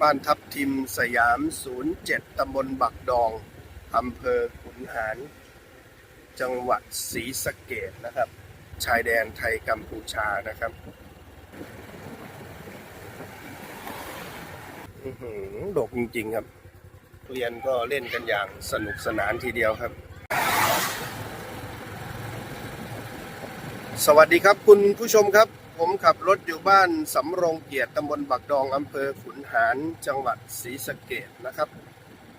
บ้านทับทิมสยาม 07 ตำบลบักดอง อำเภอขุนหาร จังหวัดศรีสะเกดนะครับ ชายแดนไทยกัมพูชานะครับอื้อหือดกจริง ๆ ครับเรียนก็เล่นกันอย่างสนุกสนานทีเดียวครับ สวัสดีครับคุณผู้ชมครับ ผมขับรถอยู่บ้านสำโรงเกียรติตำบลบักดองอำเภอขุนหารจังหวัดศรีสะเกดนะครับ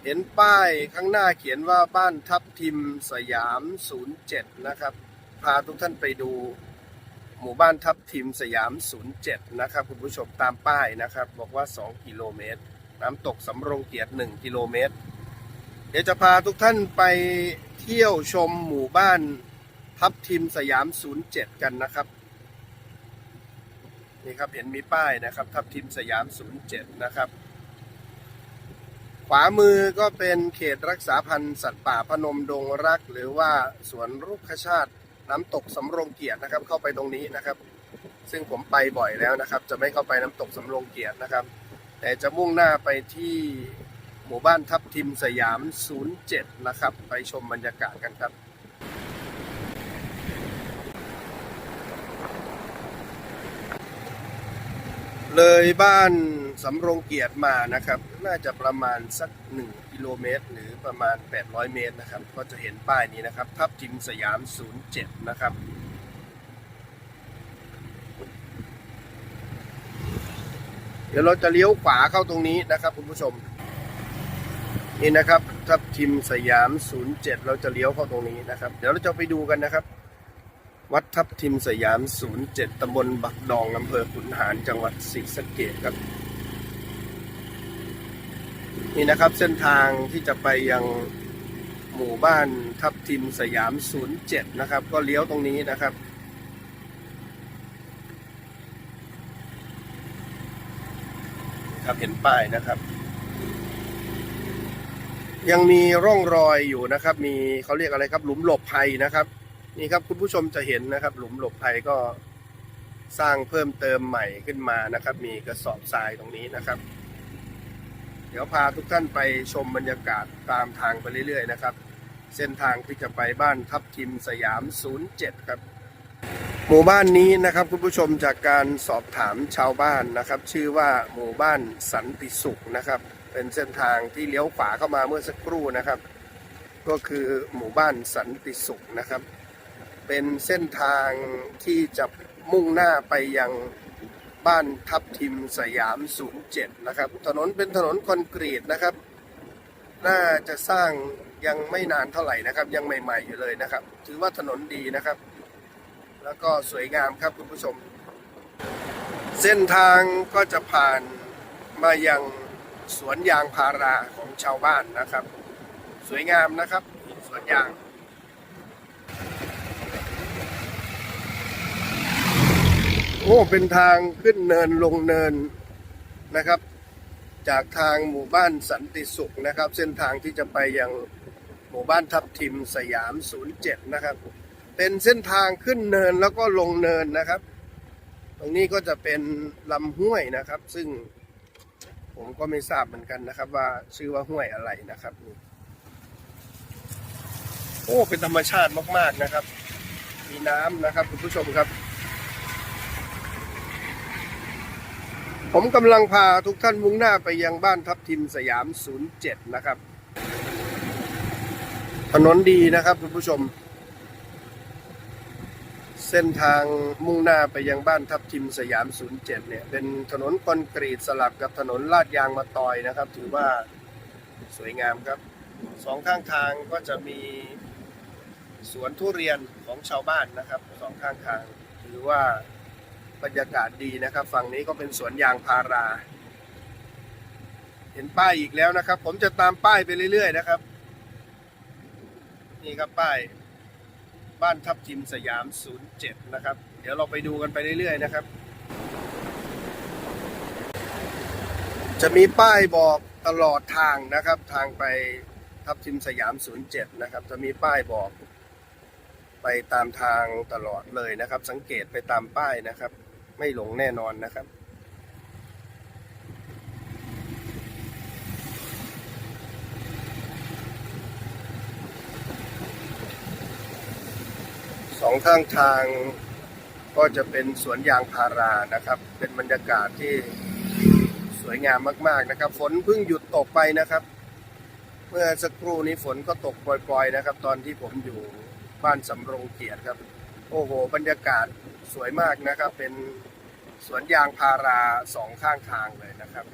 เห็นป้ายข้างหน้าเขียนว่าบ้านทับทิมสยาม 07 นะครับ พาทุกท่านไปดูหมู่บ้านทับทิมสยาม 07 นะครับ คุณผู้ชมตามป้ายนะครับ บอกว่า 2 กิโลเมตร น้ำตกสำโรงเกียรติ 1 กิโลเมตร เดี๋ยวจะพาทุกท่านไปเที่ยวชมหมู่บ้านทับทิมสยาม 07 กันนะครับ นี่ครับเห็นมีป้ายนะครับ ทับทิมสยาม 07 นะครับ ขวามือก็เป็นเขตรักษาพันธุ์สัตว์ป่าพนมดงรัก หรือว่าสวนรุกขชาติน้ำตกสำโรงเกียรตินะครับ เข้าไปตรงนี้นะครับ ซึ่งผมไปบ่อยแล้วนะครับ จะไม่เข้าไปน้ำตกสำโรงเกียรตินะครับ แต่จะมุ่งหน้าไปที่หมู่บ้านทับทิมสยาม 07 นะครับ ไปชมบรรยากาศกันครับ เลยบ้านสำโรงเกียรติมานะครับ น่าจะประมาณสัก 1 กิโลเมตร หรือประมาณ 800 เมตรนะครับ ก็จะเห็นป้ายนี้นะครับ ทับทิมสยาม 07 นะครับ เดี๋ยวเราจะเลี้ยวขวาเข้าตรงนี้นะครับคุณผู้ชม นี่นะครับ ทับทิมสยาม 07 เราจะเลี้ยวเข้าตรงนี้นะครับ เดี๋ยวเราจะไปดูกันนะครับ วัดทับทิมสยาม 07 ตำบลบักดองอำเภอขุนหาร จังหวัดศรีสะเกษครับ นี่นะครับเส้นทางที่จะไปยังหมู่บ้านทับทิมสยาม 07 นะครับ ก็เลี้ยวตรงนี้นะครับ ครับเห็นป้ายนะครับ ยังมีร่องรอยอยู่นะครับ มีเขาเรียกอะไรครับ หลุมหลบภัยนะครับ นี่ครับคุณผู้ชมจะเห็นนะครับ หลุมหลบภัยก็สร้างเพิ่มเติมใหม่ขึ้นมานะครับ มีกระสอบทรายตรงนี้นะครับ เดี๋ยวพาทุกท่านไปชมบรรยากาศตามทางไปเรื่อยๆนะครับ เส้นทางที่จะไปบ้านทับทิมสยาม 07 ครับ หมู่บ้านนี้นะครับคุณผู้ชมจากการสอบถามชาวบ้านนะครับ ชื่อว่าหมู่บ้านสันติสุขนะครับ เป็นเส้นทางที่เลี้ยวขวาเข้ามาเมื่อสักครู่นะครับ ก็คือหมู่บ้านสันติสุขนะครับ เป็นเส้นทางที่จะมุ่งหน้าไปยังบ้านทับทิมสยาม 07 นะครับ ถนนเป็นถนนคอนกรีตนะครับ น่าจะสร้างยังไม่นานเท่าไหร่นะครับ ยังใหม่ ๆ อยู่เลยนะครับ ถือว่าถนนดีนะครับ แล้วก็สวยงามครับคุณผู้ชม เส้นทางก็จะผ่านมายังสวนยางพาราของชาวบ้านนะครับ สวยงามนะครับ สวนยาง โอ้ เป็นทางขึ้นเนินลงเนินนะครับ จากทางหมู่บ้านสันติสุขนะครับ เส้นทางที่จะไปยังหมู่บ้านทับทิมสยาม 07 นะครับ เป็นเส้นทางขึ้นเนินแล้วก็ลงเนินนะครับ ตรงนี้ก็จะเป็นลำห้วยนะครับ ซึ่งผมก็ไม่ทราบเหมือนกันนะครับ ว่าชื่อว่าห้วยอะไรนะครับ โอ้ เป็นธรรมชาติมาก ๆนะครับ มีน้ำนะครับคุณผู้ชมครับ ผมกำลังพาทุกท่านมุ่งหน้าไปยังบ้านทับทิมสยาม 07 นะครับ ถนนดีนะครับคุณผู้ชม เส้นทางมุ่งหน้าไปยังบ้านทับทิมสยาม 07 เนี่ย เป็นถนนคอนกรีตสลับกับถนนลาดยางมาตอยนะครับ ถือว่าสวยงามครับ สองข้างทางก็จะมีสวนทุเรียนของชาวบ้านนะครับ สองข้างทางถือว่า บรรยากาศดีนะครับ ฝั่งนี้ก็เป็นสวนยางพารา เห็นป้ายอีกแล้วนะครับ ผมจะตามป้ายไปเรื่อย ๆ นะครับ นี่ครับป้าย บ้านทับทิมสยาม 07 นะครับ เดี๋ยวเราไปดูกันไปเรื่อย ๆ นะครับ จะมีป้ายบอกตลอดทางนะครับ ทางไปทับทิมสยาม 07 นะครับ จะมีป้ายบอกไปตามทางตลอดเลยนะครับ สังเกตไปตามป้ายนะครับ ไม่หลงแน่นอนนะครับ สองข้างทางก็จะเป็นสวนยางพารานะครับ เป็นบรรยากาศที่สวยงามมาก ๆนะครับ ฝนเพิ่งหยุดตกไปนะครับ เมื่อสักครู่นี้ฝนก็ตกปล่อย ๆ นะครับ ตอนที่ผมอยู่บ้านสำโรงเกียรติครับ โอ้โห บรรยากาศสวยมากนะครับ เป็น สวนยางพาราสองข้างทางเลยนะครับ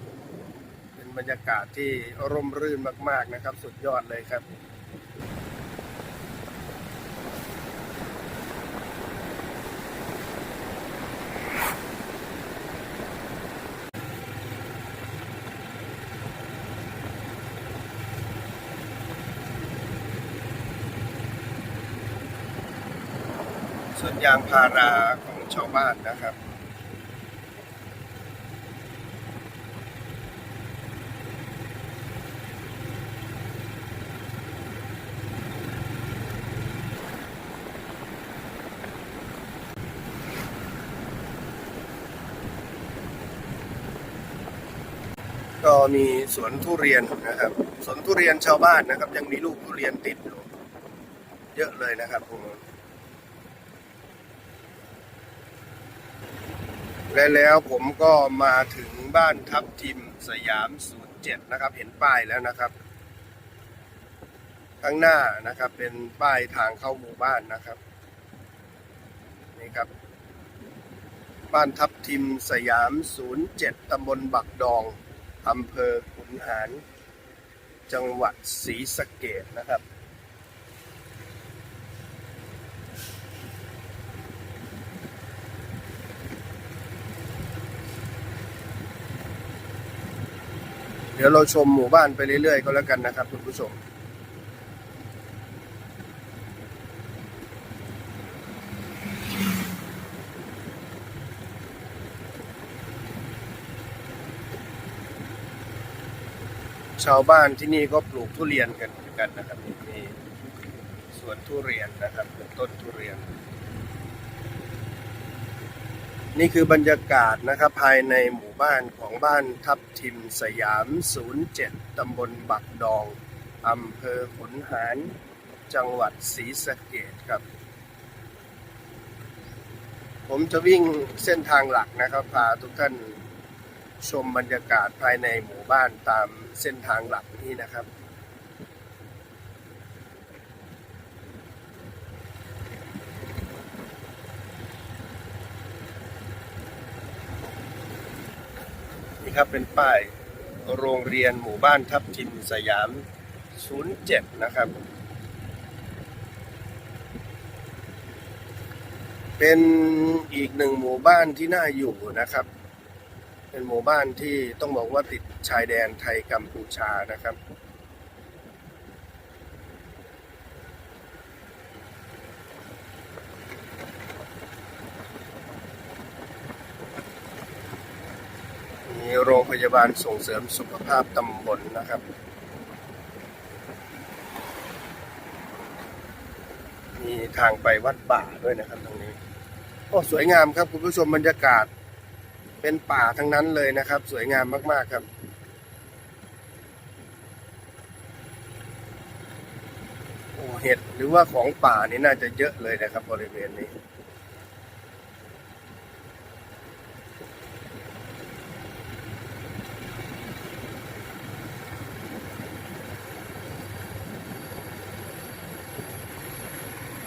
เป็นบรรยากาศที่ร่มรื่นมาก ๆนะครับ สุดยอดเลยครับสวนยางพาราของชาวบ้านนะครับ มีสวนทุเรียนนะครับ สวนทุเรียนชาวบ้านนะครับ ยังมีลูกทุเรียนติดอยู่เยอะเลยนะครับพวกนี้และแล้วผมก็มาถึงบ้านทับทิมสยาม07นย์เจ็ดนะครับ เห็นป้ายแล้วนะครับ ข้างหน้านะครับเป็นป้ายทางเข้าหมู่บ้านนะครับนี่ครับ บ้านทับทิมสยาม07ตำบลบักดอง อำเภอขุนหาร จังหวัดศรีสะเกดนะครับ เดี๋ยวเราชมหมู่บ้านไปเรื่อยๆ ก็แล้วกันนะครับคุณผู้ชม ชาวบ้านที่นี่ก็ปลูกทุเรียนกันเหมือนกันนะครับนี่มีสวนทุเรียนนะครับเป็นต้นทุเรียน นี่คือบรรยากาศนะครับภายในหมู่บ้านของบ้านทับทิมสยาม 07 ตำบลบักดองอำเภอขนหารจังหวัดศรีสะเกดครับ ผมจะวิ่งเส้นทางหลักนะครับ พาทุกท่าน ชมบรรยากาศภายในหมู่บ้านตามเส้นทางหลักนี้นะครับนี่ครับเป็นป้ายโรงเรียนหมู่บ้านทับทิมสยาม 07 นะครับ เป็นอีกหนึ่งหมู่บ้านที่น่าอยู่นะครับ เป็นหมู่บ้านที่ต้องบอกว่าติดชายแดนไทยกัมพูชานะครับมีโรงพยาบาลส่งเสริมสุขภาพตำบลนะครับ มีทางไปวัดป่าด้วยนะครับตรงนี้ โอ้ สวยงามครับคุณผู้ชมบรรยากาศ เป็นป่าทั้งนั้นเลยนะครับ สวยงามมากๆครับโอ้เห็ดหรือว่าของป่านี่น่าจะเยอะเลยนะครับ บริเวณนี้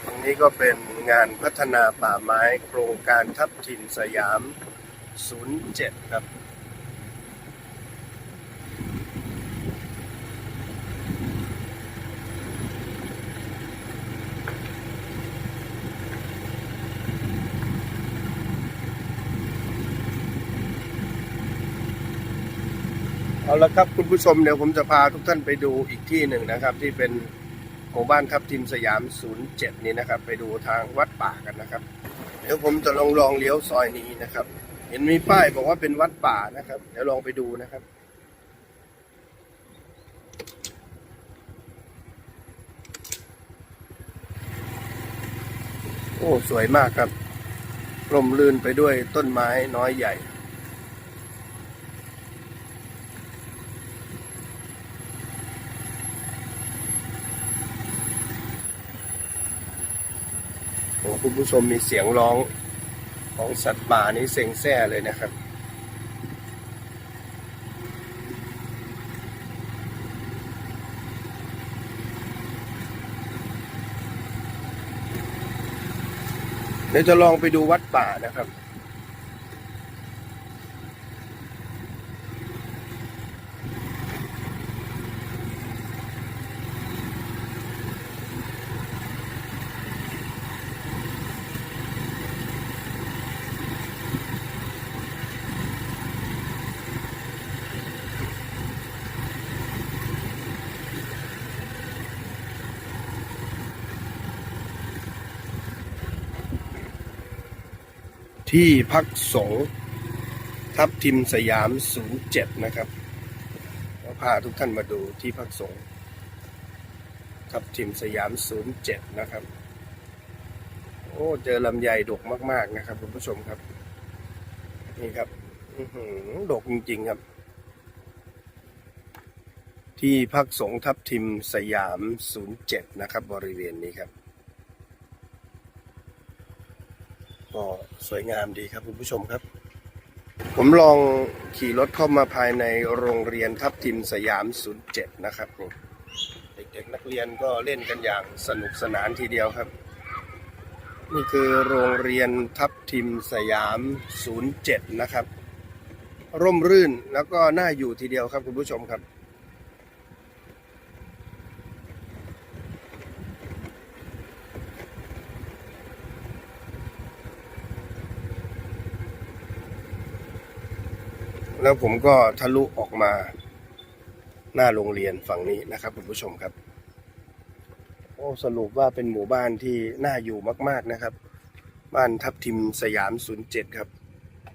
ตรงนี้ก็เป็นงานพัฒนาป่าไม้โครงการทับทิมสยาม 07 ครับ เอาละครับคุณผู้ชมเดี๋ยวผมจะพาทุกท่านไปดูอีกที่หนึ่งนะครับ ที่เป็นหมู่บ้านทับทิมสยาม 07 นี้นะครับ ไปดูทางวัดป่ากันนะครับ เดี๋ยวผมจะลองลองเลี้ยวซอยนี้นะครับ เห็นมีป้ายบอกว่าเป็นวัดป่านะครับ เดี๋ยวลองไปดูนะครับ โอ้สวยมากครับร่มรื่นไปด้วยต้นไม้น้อยใหญ่ โอ้คุณคุณผู้ชมมีเสียงร้อง ของสัตว์ป่านี้เซ็งแซ่เลยนะครับ เดี๋ยวจะลองไปดูวัดป่านะครับ ที่พักสงฆ์ทับทิมสยาม 07 นะครับเราพาทุกท่านมาดูที่พักสงฆ์ทับทิมสยาม 07 นะครับ โอ้ เจอลำไยดกมาก ๆ นะครับคุณผู้ชมครับ นี่ครับดกจริง ๆ ครับ ที่พักสงฆ์ทับทิมสยาม 07 นะครับ บริเวณนี้ครับ ก็สวยงามดีครับคุณผู้ชมครับ ผมลองขี่รถเข้ามาภายในโรงเรียนทับทิมสยาม 07 นะครับนี่เด็กๆนักเรียนก็เล่นกันอย่างสนุกสนานทีเดียวครับ นี่คือโรงเรียนทับทิมสยาม 07 นะครับ ร่มรื่นแล้วก็น่าอยู่ทีเดียวครับคุณผู้ชมครับ แล้วผมก็ทะลุออกมาหน้าโรงเรียนฝั่งนี้นะครับคุณผู้ชมครับ โอ้สรุปว่าเป็นหมู่บ้านที่น่าอยู่มาก ๆนะครับ บ้านทับทิมสยาม 07 ครับ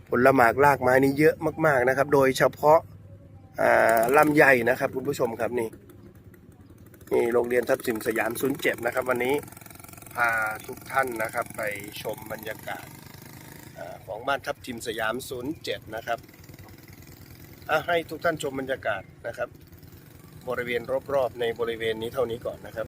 ผลหมากลากไม้นี่เยอะมาก ๆนะครับ โดยเฉพาะอ่าลำไยนะครับ คุณผู้ชมครับนี่นี่โรงเรียนทับทิมสยาม 07 นะครับ วันนี้พาทุกท่านนะครับ ไปชมบรรยากาศของบ้านทับทิมสยาม 07 นะครับ ให้ทุกท่านชมบรรยากาศนะครับ บริเวณรอบๆในบริเวณนี้เท่านี้ก่อนนะครับ